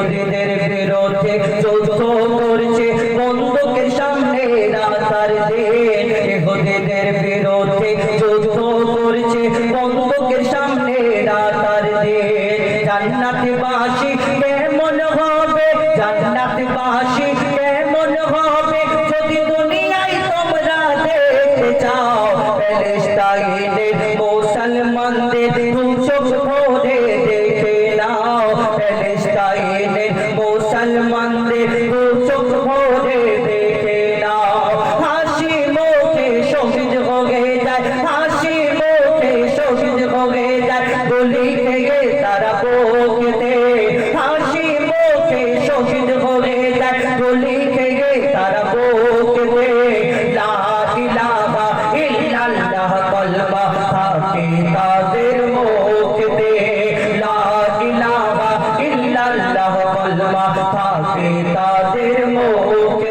ইহুদিদের বিরুদ্ধে যুদ্ধ করছে বন্দুকের সামনে রাতার দিন। ইহুদিদের বিরুদ্ধে যুদ্ধ করছে বন্দুকের সামনে রাতার দিন। জান্নাতে বাসি কেমন হবে? জান্নাতে বাসি কেমন হবে? যদি দুনিয়ায় তোমরা দেখতে চাও প্যালেস্টাইনের মুসলমানদের দু চোখ ভরে গলি থেকে তারা বকেতে, হাসি মুখে শহীদ হয়ে যায় গলি থেকে তারা বকেতে। তাদের মুখে